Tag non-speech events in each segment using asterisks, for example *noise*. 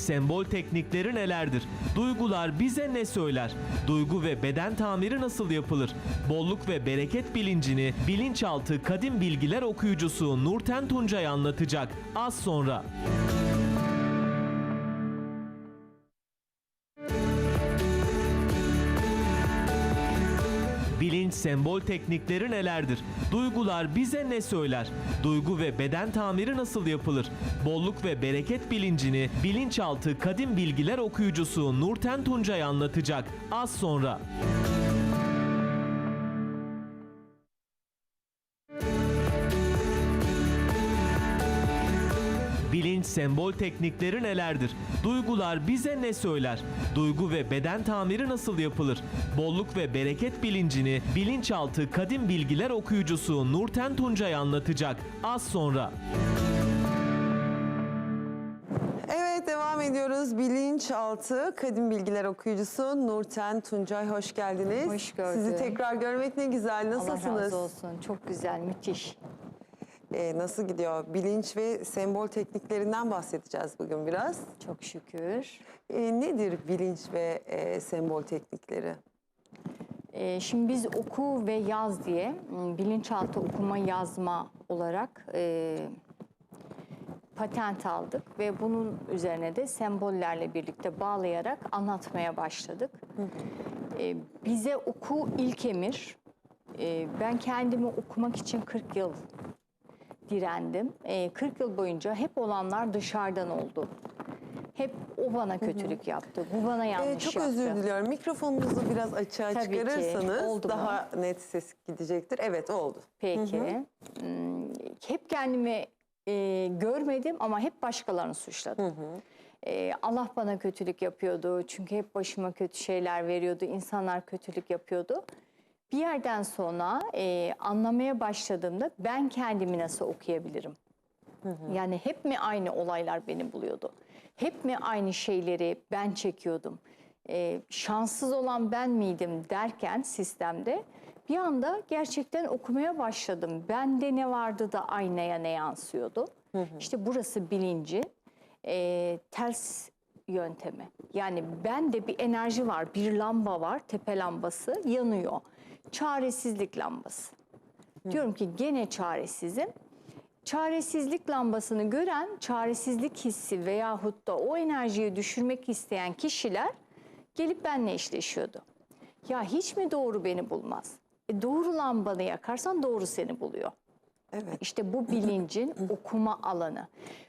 Sembol teknikleri nelerdir? Duygular bize ne söyler? Duygu ve beden tamiri nasıl yapılır? Bolluk ve bereket bilincini bilinçaltı kadim bilgiler okuyucusu Nurten Tuncay anlatacak az sonra. Bilinç sembol teknikleri nelerdir? Duygular bize ne söyler? Duygu ve beden tamiri nasıl yapılır? Bolluk ve bereket bilincini bilinçaltı kadim bilgiler okuyucusu Nurten Tuncay anlatacak az sonra. Bilinç sembol teknikleri nelerdir? Duygular bize ne söyler? Duygu ve beden tamiri nasıl yapılır? Bolluk ve bereket bilincini bilinçaltı kadim bilgiler okuyucusu Nurten Tuncay anlatacak az sonra. Evet devam ediyoruz. Bilinçaltı Kadim Bilgiler okuyucusu Nurten Tuncay hoş geldiniz. Hoş gördüm. Sizi tekrar görmek ne güzel. Nasılsınız? Allah razı olsun. Çok güzel, müthiş. Ee, nasıl gidiyor? Bilinç ve sembol tekniklerinden bahsedeceğiz bugün biraz. Çok şükür. Ee, nedir bilinç ve e, sembol teknikleri? Ee, şimdi biz oku ve yaz diye m, bilinçaltı okuma yazma olarak e, patent aldık ve bunun üzerine de sembollerle birlikte bağlayarak anlatmaya başladık. Ee, bize oku ilk emir. Ee, ben kendimi okumak için 40 yıl direndim. Ee, 40 yıl boyunca hep olanlar dışarıdan oldu. Hep o bana kötülük yaptı, bu bana yanlış Ee, çok yaptı. özür diliyorum. Mikrofonunuzu biraz açığa Tabii ki. çıkarırsanız Oldu mu? daha net ses gidecektir. Evet oldu. Peki. Hmm, hep kendimi e, görmedim ama hep başkalarını suçladım. E, Allah bana kötülük yapıyordu. Çünkü hep başıma kötü şeyler veriyordu. İnsanlar kötülük yapıyordu. Bir yerden sonra e, anlamaya başladığımda ben kendimi nasıl okuyabilirim? Yani hep mi aynı olaylar beni buluyordu? Hep mi aynı şeyleri ben çekiyordum? Ee, şanssız olan ben miydim derken sistemde bir anda gerçekten okumaya başladım. Bende ne vardı da aynaya ne yansıyordu? İşte burası bilinci e, ters yöntemi. Yani bende bir enerji var, bir lamba var, tepe lambası yanıyor. Çaresizlik lambası. Diyorum ki gene çaresizim. Çaresizlik lambasını gören çaresizlik hissi veyahut da o enerjiyi düşürmek isteyen kişiler gelip benimle eşleşiyordu. Ya hiç mi doğru beni bulmaz? E doğru lambanı yakarsan doğru seni buluyor. Evet. İşte bu bilincin *laughs* okuma alanı.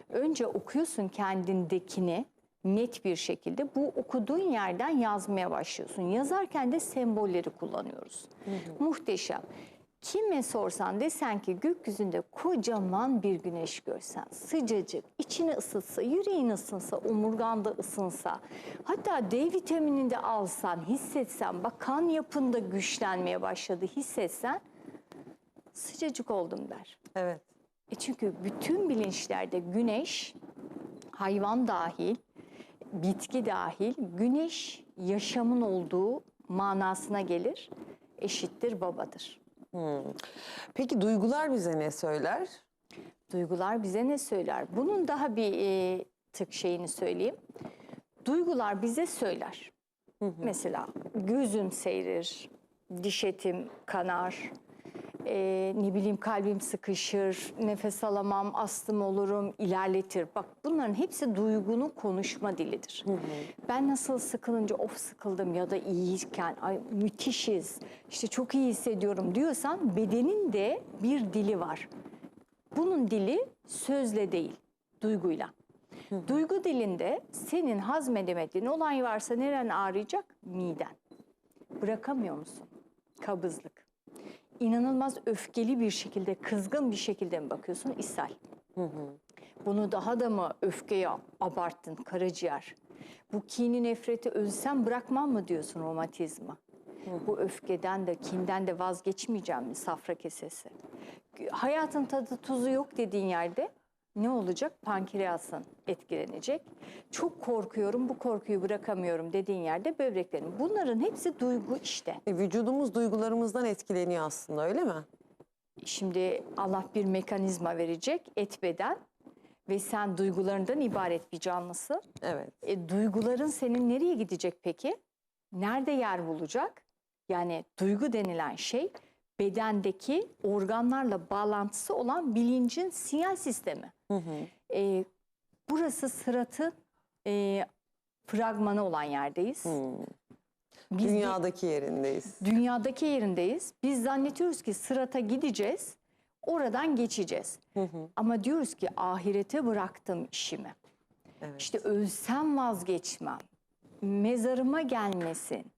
Önce okuyorsun kendindekini net bir şekilde. Bu okuduğun yerden yazmaya başlıyorsun. Yazarken de sembolleri kullanıyoruz. Muhteşem. Kime sorsan desen ki gökyüzünde kocaman bir güneş görsen, sıcacık, içini ısıtsa, yüreğin ısınsa, omurganda ısınsa, hatta D vitaminini de alsan, hissetsen, bak kan yapında güçlenmeye başladı hissetsen, sıcacık oldum der. Evet. E çünkü bütün bilinçlerde güneş, hayvan dahil, bitki dahil, güneş yaşamın olduğu manasına gelir, eşittir babadır. Peki duygular bize ne söyler? Duygular bize ne söyler? Bunun daha bir e, tık şeyini söyleyeyim. Duygular bize söyler. Mesela gözüm seyrir, diş etim kanar, e, ne bileyim kalbim sıkışır, nefes alamam, astım olurum, ilerletir. Bak bunların hepsi duygunun konuşma dilidir. Ben nasıl sıkılınca of sıkıldım ya da iyiyken ay müthişiz, işte çok iyi hissediyorum diyorsan bedenin de bir dili var. Bunun dili sözle değil, duyguyla. Duygu dilinde senin hazmedemediğin olay varsa neren ağrıyacak? Miden. Bırakamıyor musun? Kabızlık. İnanılmaz öfkeli bir şekilde, kızgın bir şekilde mi bakıyorsun? İshal. Bunu daha da mı öfkeye abarttın karaciğer? Bu kini nefreti ölsem bırakmam mı diyorsun romatizma? Bu öfkeden de kinden de vazgeçmeyeceğim mi safra kesesi? Hayatın tadı tuzu yok dediğin yerde ne olacak? Pankreasın etkilenecek. Çok korkuyorum, bu korkuyu bırakamıyorum dediğin yerde böbreklerin. Bunların hepsi duygu işte. E, vücudumuz duygularımızdan etkileniyor aslında öyle mi? Şimdi Allah bir mekanizma verecek et beden. ve sen duygularından ibaret bir canlısı. Evet. E, duyguların senin nereye gidecek peki? Nerede yer bulacak? Yani duygu denilen şey bedendeki organlarla bağlantısı olan bilincin sinyal sistemi. Hı hı. E, burası sıratın e, fragmanı olan yerdeyiz. Hmm. Biz de- Dünyadaki yerindeyiz. dünyadaki yerindeyiz. Biz zannediyoruz ki sırata gideceğiz, oradan geçeceğiz. Hı hı. Ama diyoruz ki ahirete bıraktım işimi. Evet. İşte ölsem vazgeçmem. Mezarıma gelmesin.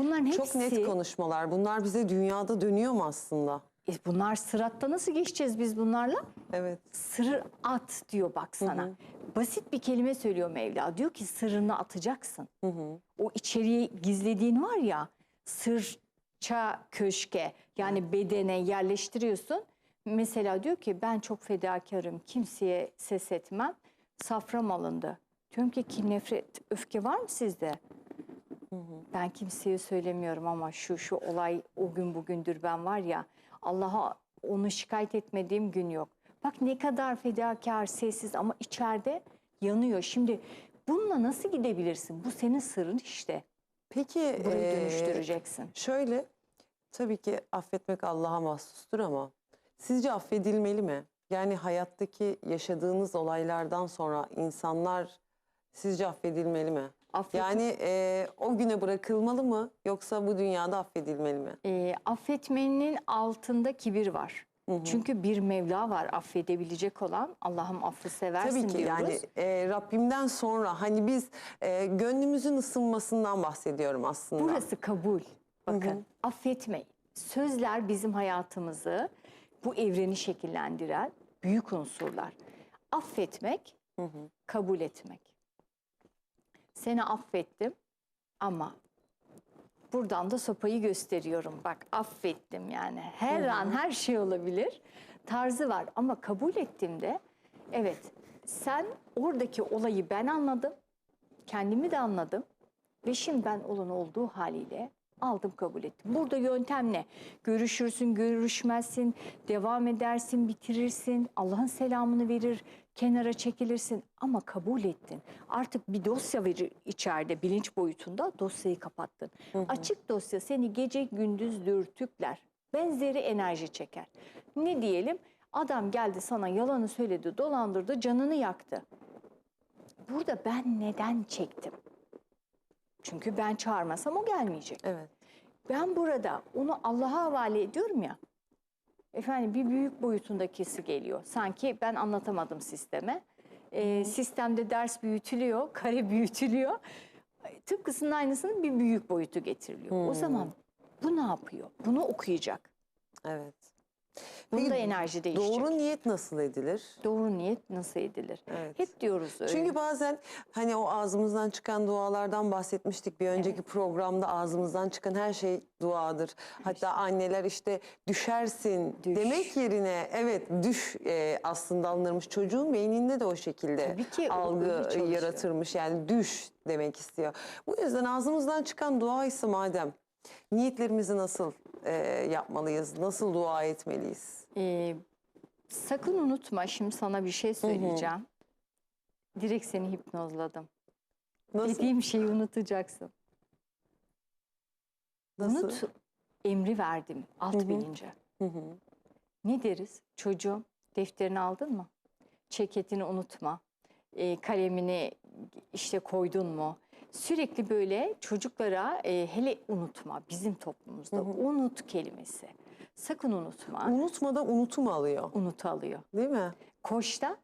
Bunların hepsi... Çok net konuşmalar. Bunlar bize dünyada dönüyor mu aslında? E bunlar sıratta nasıl geçeceğiz biz bunlarla? Evet. Sır at diyor bak sana. Basit bir kelime söylüyor Mevla. Diyor ki sırrını atacaksın. Hı hı. O içeriye gizlediğin var ya sırça köşke yani bedene yerleştiriyorsun. Mesela diyor ki ben çok fedakarım kimseye ses etmem. Safram alındı. Diyorum ki ki nefret öfke var mı sizde? Ben kimseye söylemiyorum ama şu şu olay o gün bugündür ben var ya Allah'a onu şikayet etmediğim gün yok. Bak ne kadar fedakar, sessiz ama içeride yanıyor. Şimdi bununla nasıl gidebilirsin? Bu senin sırrın işte. Peki Burayı eee, dönüştüreceksin. Şöyle, tabii ki affetmek Allah'a mahsustur ama sizce affedilmeli mi? Yani hayattaki yaşadığınız olaylardan sonra insanlar sizce affedilmeli mi? Affet- Yani eee, o güne bırakılmalı mı yoksa bu dünyada affedilmeli mi? Ee, affetmenin altında kibir var. Çünkü bir Mevla var affedebilecek olan. Allah'ım affı seversin Tabii ki diyoruz. yani eee, Rabbimden sonra hani biz eee, gönlümüzün ısınmasından bahsediyorum aslında. Burası kabul. Bakın affetmeyin. Sözler bizim hayatımızı, bu evreni şekillendiren büyük unsurlar. Affetmek, kabul etmek. Seni affettim ama buradan da sopayı gösteriyorum. Bak affettim yani. Her an her şey olabilir. Tarzı var ama kabul ettiğimde evet sen oradaki olayı ben anladım. Kendimi de anladım. Ve şimdi ben olan olduğu haliyle aldım kabul ettim. Burada yöntem ne? Görüşürsün, görüşmezsin, devam edersin, bitirirsin, Allah'ın selamını verir, kenara çekilirsin ama kabul ettin. Artık bir dosya verir içeride bilinç boyutunda dosyayı kapattın. Açık dosya seni gece gündüz dürtükler. Benzeri enerji çeker. Ne diyelim? Adam geldi sana yalanı söyledi, dolandırdı, canını yaktı. Burada ben neden çektim? Çünkü ben çağırmasam o gelmeyecek. Evet. Ben burada onu Allah'a havale ediyorum ya. Efendim bir büyük boyutundakisi geliyor. Sanki ben anlatamadım sisteme. Ee, sistemde ders büyütülüyor, *laughs* kare büyütülüyor. Tıpkısının aynısının bir büyük boyutu getiriliyor. O zaman bu ne yapıyor? Bunu okuyacak. Evet. Bunda Peki, enerji değişecek. Doğru niyet nasıl edilir? Doğru niyet nasıl edilir? Evet. Hep diyoruz öyle. Çünkü bazen hani o ağzımızdan çıkan dualardan bahsetmiştik bir önceki programda ağzımızdan çıkan her şey duadır. Hatta anneler işte düşersin Düş. demek yerine evet düş e, aslında alınırmış. Çocuğun beyninde de o şekilde Tabii ki algı yaratırmış. Yani düş demek istiyor. Bu yüzden ağzımızdan çıkan dua ise madem niyetlerimizi nasıl e, yapmalıyız? Nasıl dua etmeliyiz? Ee, sakın unutma şimdi sana bir şey söyleyeceğim. Direkt seni hipnozladım. Nasıl? Dediğim şeyi unutacaksın. Nasıl? Unut emri verdim alt bilince. Hı hı. Ne deriz? Çocuğum defterini aldın mı? Çeketini unutma. Ee, kalemini işte koydun mu? Sürekli böyle çocuklara e, hele unutma bizim toplumumuzda unut kelimesi. Sakın unutma. Unutmadan unutum alıyor. Unut alıyor. Değil mi? Koşta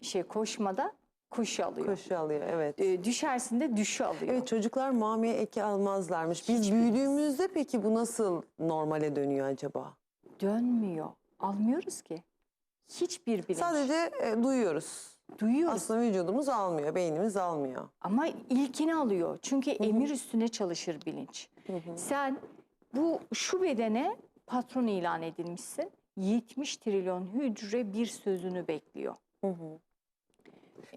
şey koşmada koşu alıyor. Koşu alıyor evet. Ee, düşersin de düşü alıyor. Evet çocuklar mamiye eki almazlarmış. Biz büyüdüğümüzde peki bu nasıl normale dönüyor acaba? Dönmüyor. Almıyoruz ki. Hiçbir bilinç. Sadece e, duyuyoruz. Duyuyoruz. Aslında vücudumuz almıyor, beynimiz almıyor. Ama ilkini alıyor. Çünkü emir üstüne çalışır bilinç. Sen bu şu bedene patron ilan edilmişsin. 70 trilyon hücre bir sözünü bekliyor.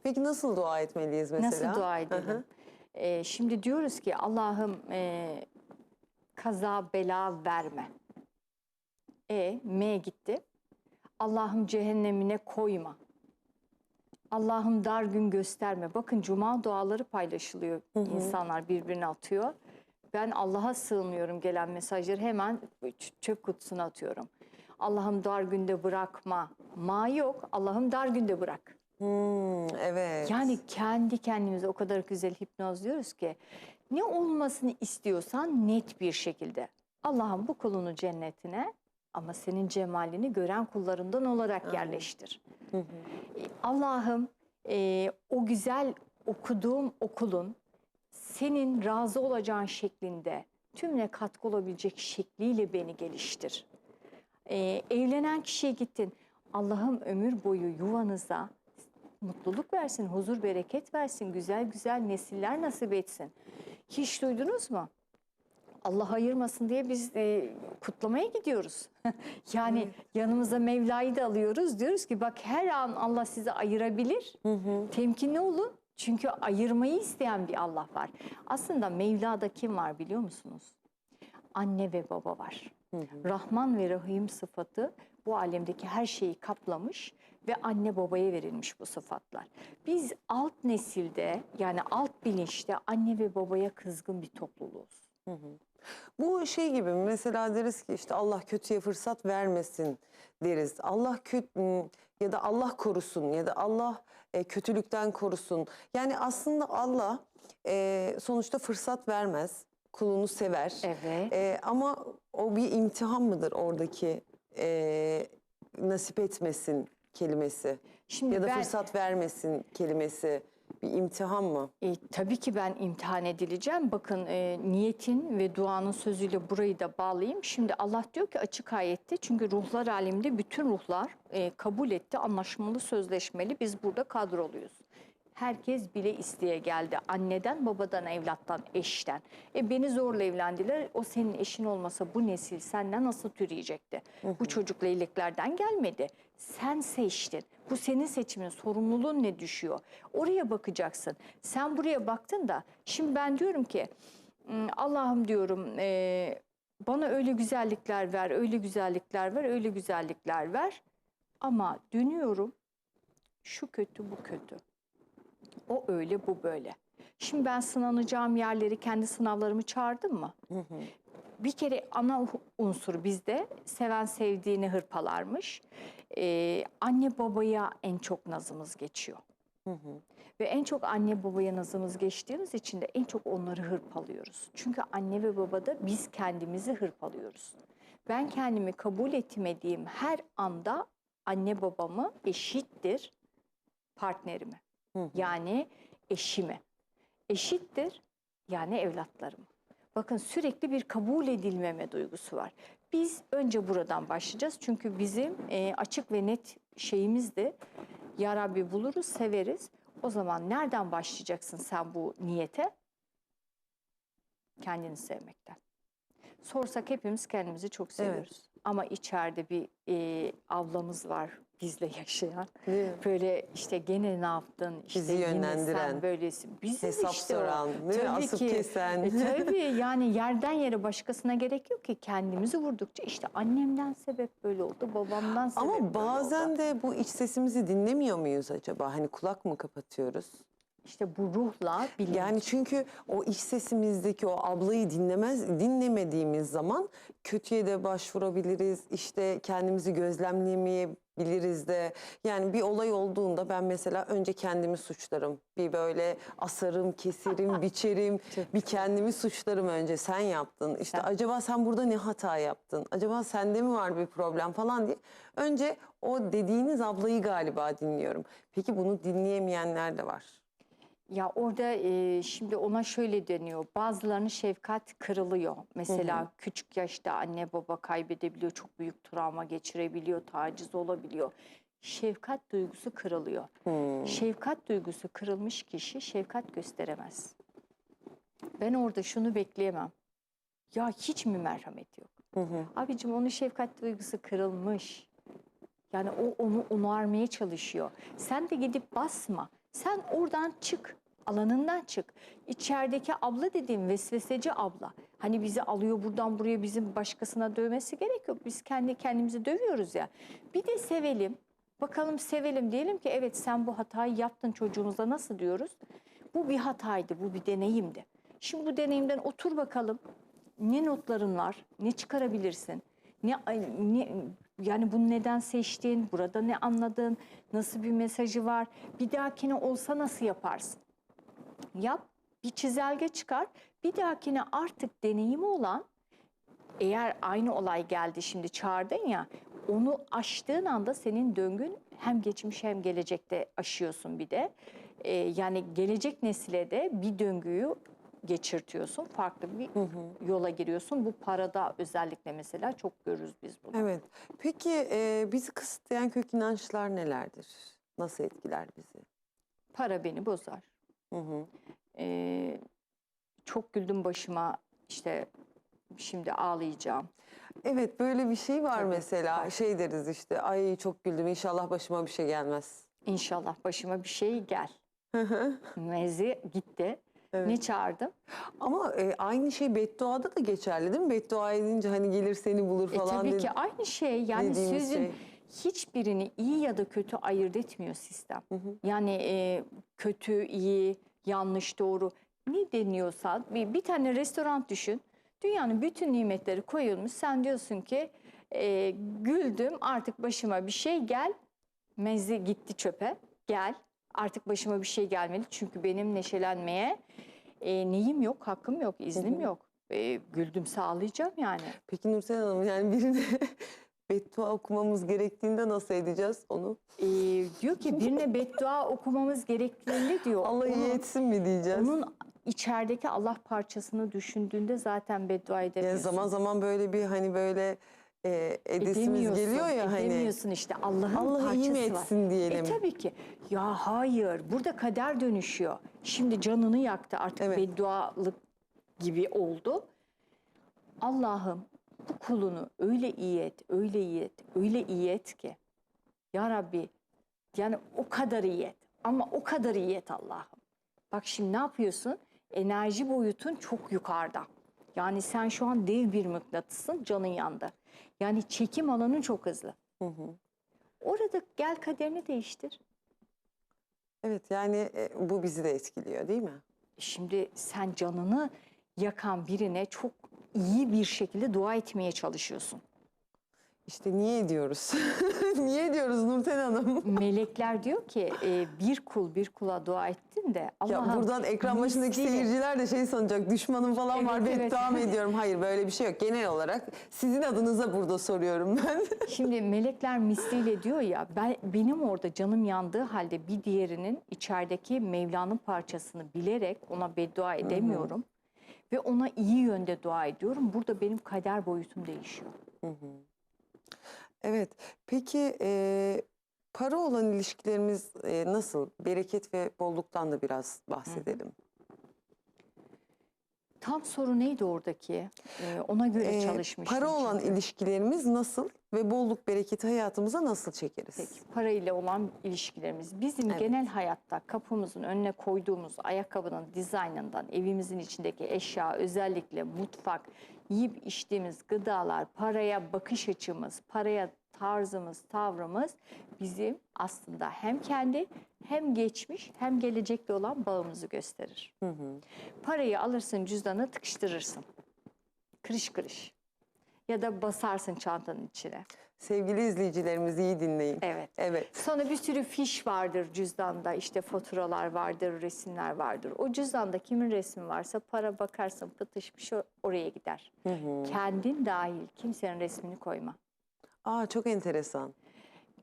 Peki nasıl dua etmeliyiz mesela? Nasıl dua Hı edelim? hı. Ee, şimdi diyoruz ki Allah'ım e, kaza bela verme. E M gitti. Allah'ım cehennemine koyma. Allah'ım dar gün gösterme. Bakın cuma duaları paylaşılıyor. İnsanlar birbirine atıyor. Ben Allah'a sığınıyorum gelen mesajları hemen çöp kutusuna atıyorum. Allah'ım dar günde bırakma. Ma yok. Allah'ım dar günde bırak. Hmm, evet. Yani kendi kendimize o kadar güzel hipnozluyoruz ki ne olmasını istiyorsan net bir şekilde. Allah'ım bu kulunu cennetine ama senin cemalini gören kullarından olarak yerleştir. E, Allah'ım e, o güzel okuduğum okulun senin razı olacağın şeklinde tümüne katkı olabilecek şekliyle beni geliştir. E, evlenen kişiye gittin. Allah'ım ömür boyu yuvanıza mutluluk versin, huzur, bereket versin, güzel güzel nesiller nasip etsin. Hiç duydunuz mu? Allah ayırmasın diye biz e, kutlamaya gidiyoruz. *laughs* yani yanımıza Mevla'yı da alıyoruz. Diyoruz ki bak her an Allah sizi ayırabilir. Hı hı. Temkinli olun. Çünkü ayırmayı isteyen bir Allah var. Aslında Mevla'da kim var biliyor musunuz? Anne ve baba var. Rahman ve Rahim sıfatı bu alemdeki her şeyi kaplamış ve anne babaya verilmiş bu sıfatlar. Biz alt nesilde yani alt bilinçte anne ve babaya kızgın bir topluluğuz. Bu şey gibi mesela deriz ki işte Allah kötüye fırsat vermesin deriz. Allah kötü ya da Allah korusun ya da Allah e, kötülükten korusun. Yani aslında Allah e, sonuçta fırsat vermez. Kulunu sever. Evet. E, ama o bir imtihan mıdır oradaki e, nasip etmesin kelimesi? Şimdi Ya da ben- fırsat vermesin kelimesi bir imtihan mı? E, tabii ki ben imtihan edileceğim. Bakın e, niyetin ve duanın sözüyle burayı da bağlayayım. Şimdi Allah diyor ki açık ayette çünkü ruhlar aleminde bütün ruhlar e, kabul etti. Anlaşmalı, sözleşmeli. Biz burada kadroluyuz. Herkes bile isteye geldi. Anneden, babadan, evlattan, eşten. E beni zorla evlendiler. O senin eşin olmasa bu nesil senden nasıl türeyecekti? Bu çocuk leyleklerden gelmedi. Sen seçtin. Bu senin seçimin. Sorumluluğun ne düşüyor? Oraya bakacaksın. Sen buraya baktın da şimdi ben diyorum ki "Hmm, Allah'ım diyorum e, bana öyle güzellikler ver, öyle güzellikler ver, öyle güzellikler ver. Ama dönüyorum şu kötü bu kötü. O öyle bu böyle. Şimdi ben sınanacağım yerleri kendi sınavlarımı çağırdım mı? Bir kere ana unsur bizde seven sevdiğini hırpalarmış. Ee, anne babaya en çok nazımız geçiyor. Ve en çok anne babaya nazımız geçtiğimiz için de en çok onları hırpalıyoruz. Çünkü anne ve babada biz kendimizi hırpalıyoruz. Ben kendimi kabul etmediğim her anda anne babamı eşittir partnerimi. Yani eşimi. Eşittir yani evlatlarımı. Bakın sürekli bir kabul edilmeme duygusu var. Biz önce buradan başlayacağız. Çünkü bizim e, açık ve net şeyimiz de Ya Rabbi buluruz, severiz. O zaman nereden başlayacaksın sen bu niyete? Kendini sevmekten. Sorsak hepimiz kendimizi çok seviyoruz. Ama içeride bir e, ablamız var bizle yaşayan. Böyle işte gene ne yaptın? İşte Bizi yönlendiren, böylesin. Bizim Hesap işte o. soran, mi? Tabii asıp ki. kesen. E, tabii yani yerden yere başkasına gerek yok ki kendimizi vurdukça işte annemden sebep böyle oldu, babamdan sebep böyle Ama oldu. bazen de bu iç sesimizi dinlemiyor muyuz acaba? Hani kulak mı kapatıyoruz? İşte bu ruhla bilinç. Yani çünkü o iç sesimizdeki o ablayı dinlemez dinlemediğimiz zaman kötüye de başvurabiliriz. İşte kendimizi gözlemleyemeyebiliriz de. Yani bir olay olduğunda ben mesela önce kendimi suçlarım. Bir böyle asarım, keserim, *laughs* biçerim. bir kendimi suçlarım önce. Sen yaptın. İşte Sen- acaba sen burada ne hata yaptın? Acaba sende mi var bir problem falan diye. Önce o dediğiniz ablayı galiba dinliyorum. Peki bunu dinleyemeyenler de var. Ya orada e, şimdi ona şöyle deniyor. Bazılarının şefkat kırılıyor. Mesela küçük yaşta anne baba kaybedebiliyor, çok büyük travma geçirebiliyor, taciz olabiliyor. Şefkat duygusu kırılıyor. Hmm. Şefkat duygusu kırılmış kişi şefkat gösteremez. Ben orada şunu bekleyemem. Ya hiç mi merhamet yok? Hı hı. Abicim onun şefkat duygusu kırılmış. Yani o onu onarmaya çalışıyor. Sen de gidip basma. Sen oradan çık. Alanından çık. İçerideki abla dediğim vesveseci abla. Hani bizi alıyor buradan buraya bizim başkasına dövmesi gerek yok. Biz kendi kendimizi dövüyoruz ya. Bir de sevelim. Bakalım sevelim diyelim ki evet sen bu hatayı yaptın çocuğumuza nasıl diyoruz? Bu bir hataydı, bu bir deneyimdi. Şimdi bu deneyimden otur bakalım. Ne notların var? Ne çıkarabilirsin? Ne, ne yani bunu neden seçtin? Burada ne anladın? Nasıl bir mesajı var? Bir dahakine olsa nasıl yaparsın? Yap, bir çizelge çıkar. Bir dahakine artık deneyimi olan eğer aynı olay geldi şimdi çağırdın ya onu aştığın anda senin döngün hem geçmiş hem gelecekte aşıyorsun bir de. Ee, yani gelecek nesile de bir döngüyü geçirtiyorsun. Farklı bir yola giriyorsun. Bu parada özellikle mesela çok görürüz biz bunu. Evet. Peki e, bizi kısıtlayan kök inançlar nelerdir? Nasıl etkiler bizi? Para beni bozar. Hı hı. Ee, çok güldüm başıma işte şimdi ağlayacağım. Evet böyle bir şey var Tabii, mesela. var. Şey deriz işte ay çok güldüm inşallah başıma bir şey gelmez. İnşallah başıma bir şey gel. Hı hı. Mezi gitti. Evet. Ne çağırdım? Ama e, aynı şey bedduada da geçerli değil mi? Beddua edince hani gelir seni bulur E falan tabii dedi- ki aynı şey. Yani sözün şey. Hiçbirini iyi ya da kötü ayırt etmiyor sistem. Hı hı. Yani e, kötü, iyi, yanlış, doğru ne deniyorsa bir, bir tane restoran düşün. Dünyanın bütün nimetleri koyulmuş. Sen diyorsun ki e, güldüm artık başıma bir şey gel. Mezi gitti çöpe. Gel. Artık başıma bir şey gelmedi. Çünkü benim neşelenmeye e, neyim yok, hakkım yok, iznim hı. yok. E, güldüm sağlayacağım yani. Peki Nursel Hanım yani birine beddua okumamız gerektiğinde nasıl edeceğiz onu? Ee, diyor ki birine beddua okumamız gerektiğini diyor. Allah iyi etsin mi diyeceğiz? Onun içerideki Allah parçasını düşündüğünde zaten beddua Yani edemiyorsun. zaman zaman böyle bir hani böyle e, edesimiz geliyor ya hani edemiyorsun işte Allah'ın Allah parçası iyi mi var. etsin diyelim. E tabii ki. Ya hayır burada kader dönüşüyor. Şimdi canını yaktı artık Evet. beddualık gibi oldu. Allah'ım kulunu öyle iyi et, öyle iyi et, öyle iyi et ki. Ya Rabbi yani o kadar iyi et ama o kadar iyi et Allah'ım. Bak şimdi ne yapıyorsun? Enerji boyutun çok yukarıda. Yani sen şu an dev bir mıknatısın, canın yandı. Yani çekim alanın çok hızlı. Hı hı. Orada gel kaderini değiştir. Evet yani e, bu bizi de etkiliyor değil mi? Şimdi sen canını yakan birine çok iyi bir şekilde dua etmeye çalışıyorsun. İşte niye ediyoruz? *laughs* niye ediyoruz Nurten Hanım? *laughs* Melekler diyor ki e, bir kul bir kula dua ettin de Ya Allah'ım buradan ekran başındaki misliyle- seyirciler de şey sanacak düşmanım falan var Evet, evet. beddua *laughs* mı ediyorum? Hayır böyle bir şey yok. Genel olarak sizin adınıza burada soruyorum ben. Şimdi melekler misliyle diyor ya ben benim orada canım yandığı halde bir diğerinin içerideki Mevla'nın parçasını bilerek ona beddua edemiyorum. Ve ona iyi yönde dua ediyorum. Burada benim kader boyutum değişiyor. Evet. Peki e, para olan ilişkilerimiz e, nasıl? Bereket ve bolluktan da biraz bahsedelim. Tam soru neydi oradaki? Ee, ona göre E, çalışmıştım. para olan çünkü. ilişkilerimiz nasıl ve bolluk bereketi hayatımıza nasıl çekeriz? Peki, para ile olan ilişkilerimiz. Bizim Evet. genel hayatta kapımızın önüne koyduğumuz ayakkabının dizaynından, evimizin içindeki eşya, özellikle mutfak, yiyip içtiğimiz gıdalar, paraya bakış açımız, paraya tarzımız, tavrımız bizim aslında hem kendi hem geçmiş hem gelecekte olan bağımızı gösterir. Hı hı. Parayı alırsın cüzdana tıkıştırırsın. Kırış kırış. Ya da basarsın çantanın içine. Sevgili izleyicilerimiz iyi dinleyin. Evet. Evet. Sonra bir sürü fiş vardır cüzdanda işte faturalar vardır, resimler vardır. O cüzdanda kimin resmi varsa para bakarsın pıtışmış oraya gider. Hı hı. Kendin dahil kimsenin resmini koyma. Aa çok enteresan.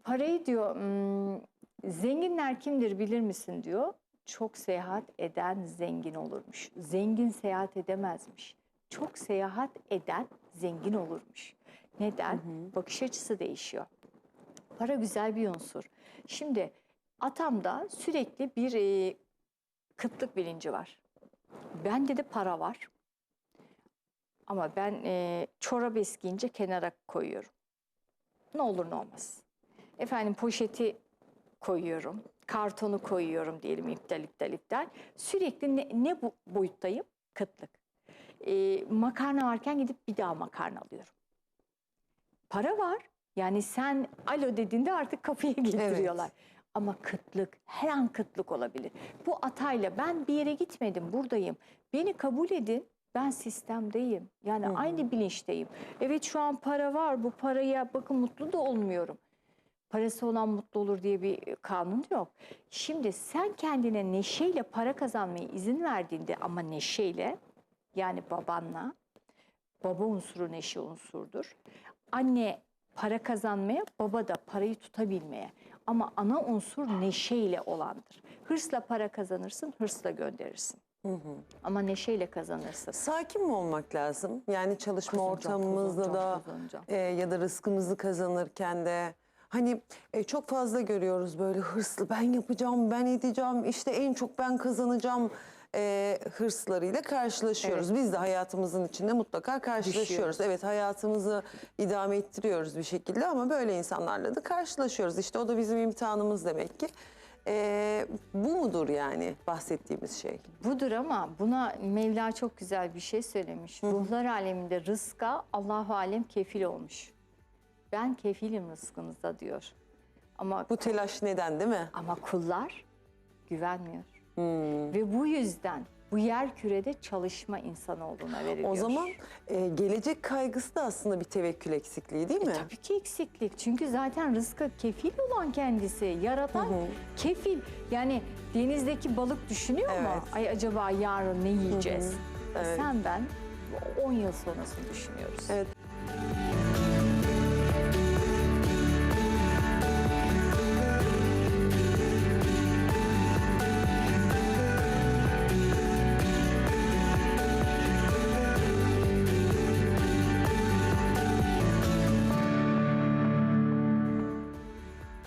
Parayı diyor "Hmm, zenginler kimdir bilir misin diyor. Çok seyahat eden zengin olurmuş. Zengin seyahat edemezmiş. Çok seyahat eden zengin olurmuş. Neden? Bakış açısı değişiyor. Para güzel bir unsur. Şimdi atamda sürekli bir e, kıtlık bilinci var. Bende de para var. Ama ben e, çorap eskiyince kenara koyuyorum. Ne olur ne olmaz. Efendim poşeti koyuyorum. Kartonu koyuyorum diyelim iptal iptal iptal. Sürekli ne, ne bu boyuttayım? Kıtlık. E, makarna varken gidip bir daha makarna alıyorum. Para var. Yani sen alo dediğinde artık kapıya *laughs* getiriyorlar. Ama kıtlık, her an kıtlık olabilir. Bu atayla ben bir yere gitmedim, buradayım. Beni kabul edin, ben sistemdeyim. Yani aynı bilinçteyim. Evet şu an para var, bu paraya bakın mutlu da olmuyorum. Parası olan mutlu olur diye bir kanun yok. Şimdi sen kendine neşeyle para kazanmaya izin verdiğinde ama neşeyle yani babanla baba unsuru neşe unsurdur. Anne para kazanmaya, baba da parayı tutabilmeye. Ama ana unsur neşeyle olandır. Hırsla para kazanırsın, hırsla gönderirsin. Ama neşeyle kazanırsın. Sakin mi olmak lazım? Yani çalışma Kazanacağım, ortamımızda da kazanacağım, e, ya da rızkımızı kazanırken de hani e, çok fazla görüyoruz böyle hırslı ben yapacağım, ben edeceğim, işte en çok ben kazanacağım e, hırslarıyla karşılaşıyoruz. Biz de hayatımızın içinde mutlaka karşılaşıyoruz. Düşüyoruz. Evet hayatımızı idame ettiriyoruz bir şekilde ama böyle insanlarla da karşılaşıyoruz. İşte o da bizim imtihanımız demek ki. E, bu mudur yani bahsettiğimiz şey? Budur ama buna Mevla çok güzel bir şey söylemiş. Ruhlar aleminde rızka Allahu alem kefil olmuş. Ben kefilim rızkınıza diyor. Ama Bu telaş neden değil mi? ama kullar güvenmiyor. Hmm. Ve bu yüzden bu yer kürede çalışma insanoğluna veriliyor. O zaman e, gelecek kaygısı da aslında bir tevekkül eksikliği değil mi? Tabii ki eksiklik. Çünkü zaten rızka kefil olan kendisi. Yaratan kefil. Yani denizdeki balık düşünüyor mu? Evet. Ay acaba yarın ne yiyeceğiz? Evet. Sen ben 10 yıl sonrasını düşünüyoruz. Evet.